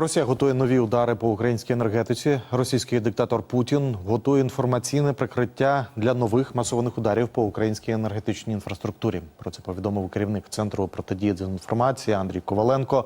Росія готує нові удари по українській енергетиці. Російський диктатор Путін готує інформаційне прикриття для нових масованих ударів по українській енергетичній інфраструктурі. Про це повідомив керівник центру протидії дезінформації Андрій Коваленко.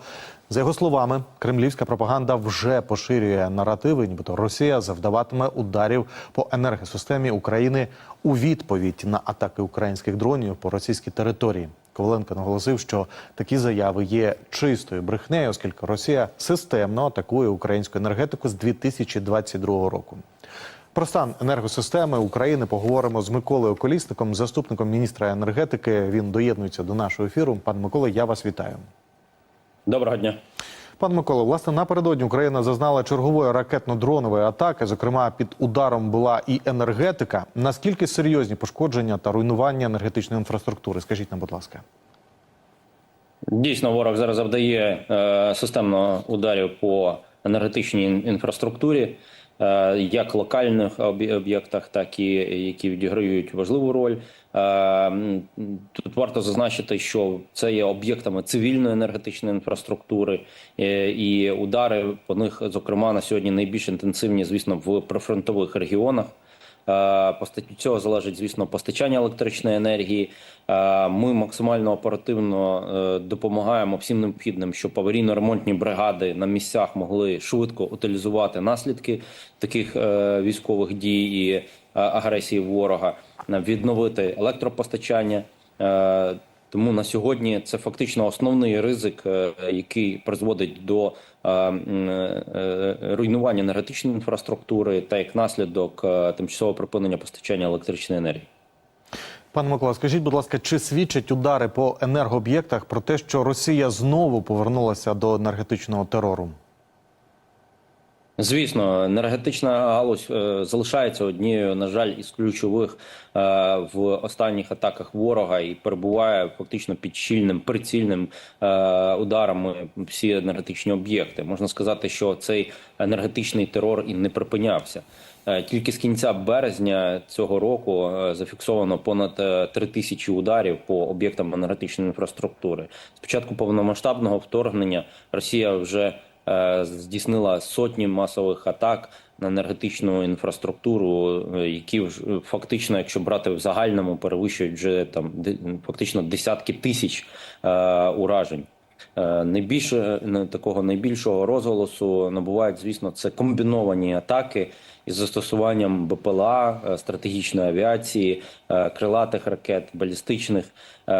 За його словами, кремлівська пропаганда вже поширює наративи, нібито Росія завдаватиме ударів по енергосистемі України у відповідь на атаки українських дронів по російській території. Коваленко наголосив, що такі заяви є чистою брехнею, оскільки Росія системно атакує українську енергетику з 2022 року. Про стан енергосистеми України поговоримо з Миколою Колісником, заступником міністра енергетики. Він доєднується до нашого ефіру. Пан Микола, я вас вітаю. Доброго дня. Пан Микола, власне, напередодні Україна зазнала чергової ракетно-дронової атаки. Зокрема, під ударом була і енергетика. Наскільки серйозні пошкодження та руйнування енергетичної інфраструктури? Скажіть нам, будь ласка. Дійсно, ворог зараз завдає е, системно ударів по енергетичній інфраструктурі, як локальних об'єктах, так і які відіграють важливу роль. Е, Тут варто зазначити, що це є об'єктами цивільної енергетичної інфраструктури, е, і удари по них, зокрема, на сьогодні найбільш інтенсивні, звісно, в прифронтових регіонах. Е, цього залежить, звісно, постачання електричної енергії. Е, Ми максимально оперативно е, допомагаємо всім необхідним, щоб аварійно-ремонтні бригади на місцях могли швидко утилізувати наслідки таких військових дій і агресії ворога, відновити електропостачання. Тому на сьогодні це фактично основний ризик, е, який призводить до е, е, руйнування енергетичної інфраструктури та як наслідок тимчасового припинення постачання електричної енергії. Пане Микола, скажіть, будь ласка, чи свідчать удари по енергооб'єктах про те, що Росія знову повернулася до енергетичного терору? Звісно, енергетична галузь е, залишається однією, на жаль, із ключових е, в останніх атаках ворога і перебуває фактично під щільним прицільним е, ударами всі енергетичні об'єкти. Можна сказати, що цей енергетичний терор і не припинявся. Тільки з кінця березня цього року зафіксовано понад три тисячі ударів по об'єктам енергетичної інфраструктури. Спочатку повномасштабного вторгнення Росія вже здійснила сотні масових атак на енергетичну інфраструктуру, е, які е, фактично, якщо брати в загальному, перевищують вже там фактично десятки тисяч е, уражень. Е, Найбільше такого найбільшого розголосу набувають, звісно, це комбіновані атаки із застосуванням БПЛА, е, стратегічної авіації, е, крилатих ракет, балістичних, е,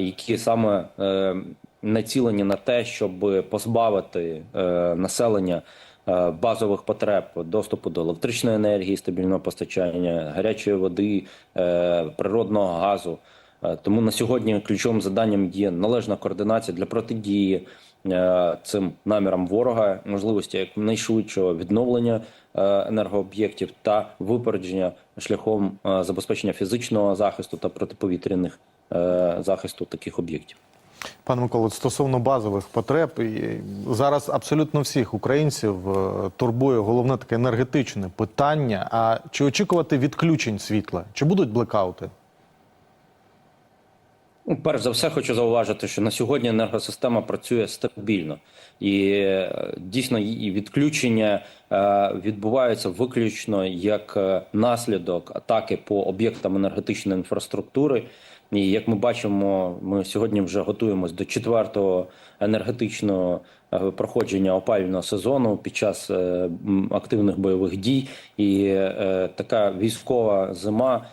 які саме е, націлені на те, щоб позбавити е, населення е, базових потреб доступу до електричної енергії, стабільного постачання, гарячої води, е, природного газу. Тому на сьогодні ключовим завданням є належна координація для протидії цим намірам ворога, можливості якнайшвидшого відновлення енергооб'єктів та випередження шляхом забезпечення фізичного захисту та протиповітряних захисту таких об'єктів. Пане Миколо, стосовно базових потреб, зараз абсолютно всіх українців е, турбує головне таке енергетичне питання. А чи очікувати відключень світла? Чи будуть блекаути? Ну, Перш за все, хочу зауважити, що на сьогодні енергосистема працює стабільно, і е, дійсно її відключення е, відбуваються виключно як наслідок атаки по об'єктам енергетичної інфраструктури. І як ми бачимо, ми сьогодні вже готуємось до четвертого енергетичного е, проходження опалювального сезону під час е, активних бойових дій, і е, така військова зима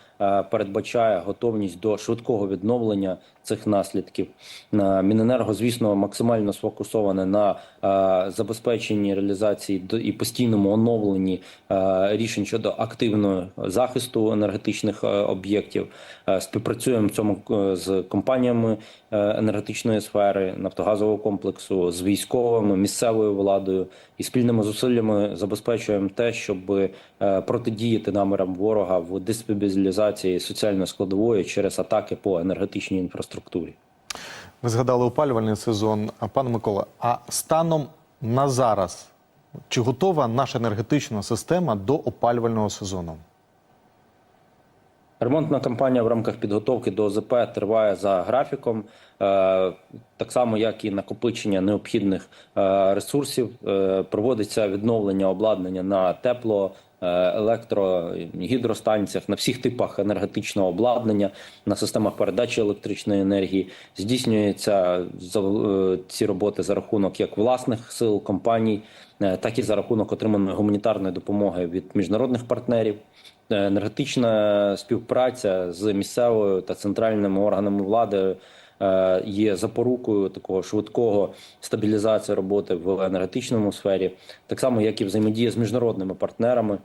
передбачає готовність до швидкого відновлення цих наслідків. На Міненерго, звісно, максимально сфокусоване на е, забезпеченні реалізації і постійному оновленні е, рішень щодо активного захисту енергетичних е, об'єктів. Е, Співпрацюємо в цьому е, з компаніями е, енергетичної сфери, нафтогазового комплексу, з військовими, місцевою владою і спільними зусиллями забезпечуємо те, щоб е, протидіяти намірам ворога в дестабілізації соціальної складової через атаки по енергетичній інфраструктурі. Ви згадали опалювальний сезон. Пане Микола, а станом на зараз чи готова наша енергетична система до опалювального сезону? Ремонтна кампанія в рамках підготовки до ОЗП триває за графіком, е, так само як і накопичення необхідних е, ресурсів. Е, Проводиться відновлення обладнання на тепло, електро, гідростанціях, на всіх типах енергетичного обладнання, на системах передачі електричної енергії. Здійснюються ці роботи за рахунок як власних сил компаній, так і за рахунок отриманої гуманітарної допомоги від міжнародних партнерів. Е, Енергетична співпраця з місцевою та центральними органами влади е, є запорукою такого швидкого стабілізації роботи в енергетичному сфері, так само як і взаємодія з міжнародними партнерами.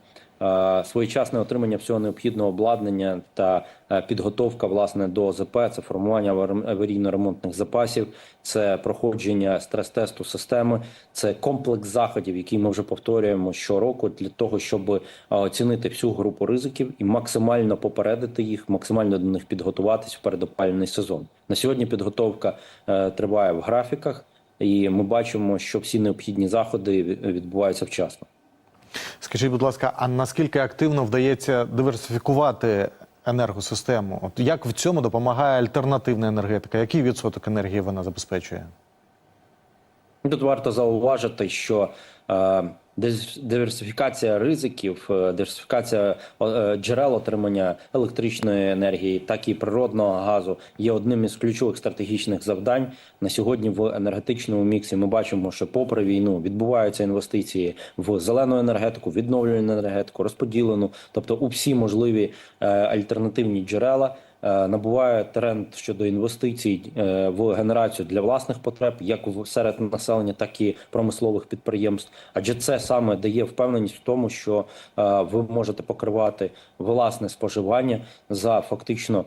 Е, Своєчасне отримання всього необхідного обладнання та е, підготовка власне до ОЗП, це формування авар- аварійно-ремонтних запасів, це проходження стрес-тесту системи, це комплекс заходів, який ми вже повторюємо щороку для того, щоб е, оцінити всю групу ризиків і максимально попередити їх, максимально до них підготуватись в передопалювальний сезон. На сьогодні підготовка триває в графіках, і ми бачимо, що всі необхідні заходи відбуваються вчасно. Скажіть, будь ласка, а наскільки активно вдається диверсифікувати енергосистему? От як в цьому допомагає альтернативна енергетика? Який відсоток енергії вона забезпечує? Тут варто зауважити, що е, диверсифікація ризиків, е, диверсифікація е, джерел отримання електричної енергії, так і природного газу є одним із ключових стратегічних завдань на сьогодні в енергетичному міксі. Ми бачимо, що попри війну відбуваються інвестиції в зелену енергетику, відновлювальну енергетику, розподілену, тобто у всі можливі е, альтернативні джерела. Е, Набуває тренд щодо інвестицій е, в генерацію для власних потреб, як серед населення, так і промислових підприємств. Адже це саме дає впевненість в тому, що е, ви можете покривати власне споживання за фактично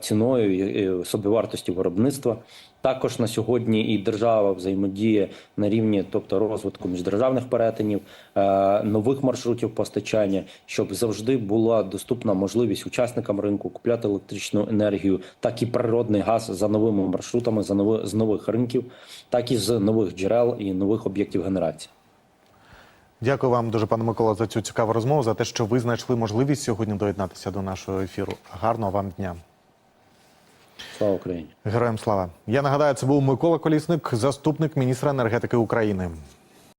ціною собівартості виробництва. Також на сьогодні і держава взаємодіє на рівні, тобто розвитку міждержавних перетинів, е, нових маршрутів постачання, щоб завжди була доступна можливість учасникам ринку купляти електричну енергію, так і природний газ за новими маршрутами, за нови, з нових ринків, так і з нових джерел і нових об'єктів генерації. Дякую вам дуже, пане Микола, за цю цікаву розмову, за те, що ви знайшли можливість сьогодні доєднатися до нашого ефіру. Гарного вам дня. Слава Україні! Героям слава. Я нагадаю, це був Микола Колісник, заступник міністра енергетики України.